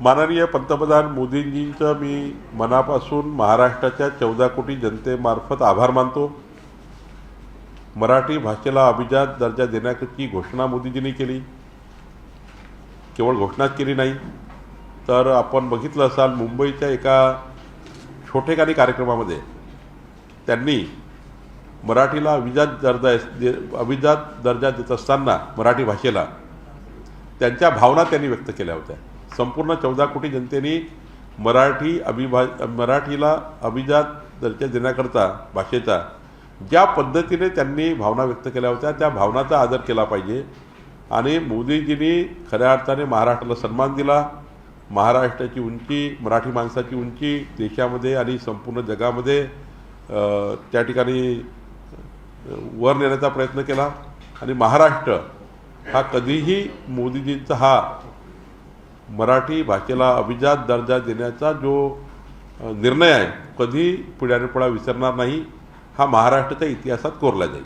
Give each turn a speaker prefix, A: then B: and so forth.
A: माननीय पंतप्रधान मोदींजींचं मी मनापासून महाराष्ट्राच्या चौदा कोटी जनतेमार्फत आभार मानतो. मराठी भाषेला अभिजात दर्जा देण्याची घोषणा मोदीजींनी केली. केवळ घोषणाच केली नाही तर आपण बघितलं असाल मुंबईच्या एका छोटेखानी कार्यक्रमामध्ये त्यांनी मराठीला अभिजात दर्जा दे- अभिजात दर्जा देत असताना मराठी भाषेला त्यांच्या भावना त्यांनी व्यक्त केल्या होत्या. संपूर्ण चौदा कोटी जनतेने मराठी अभिभा मराठीला अभिजात दर्जा देण्याकरता भाषेचा ज्या पद्धतीने त्यांनी भावना व्यक्त केल्या होत्या त्या भावनाचा आदर केला पाहिजे. आणि मोदीजींनी खऱ्या अर्थाने महाराष्ट्राला सन्मान दिला. महाराष्ट्राची उंची मराठी माणसाची उंची देशामध्ये आणि संपूर्ण जगामध्ये त्या ठिकाणी वर नेण्याचा प्रयत्न केला. आणि महाराष्ट्र हा कधीही मोदीजींचा हा मराठी भाषेला अभिजात दर्जा देण्याचा जो निर्णय आहे कधी पिढ्यानपिढा विसरणार नाही हा महाराष्ट्राच्या इतिहासात कोरला जाईल.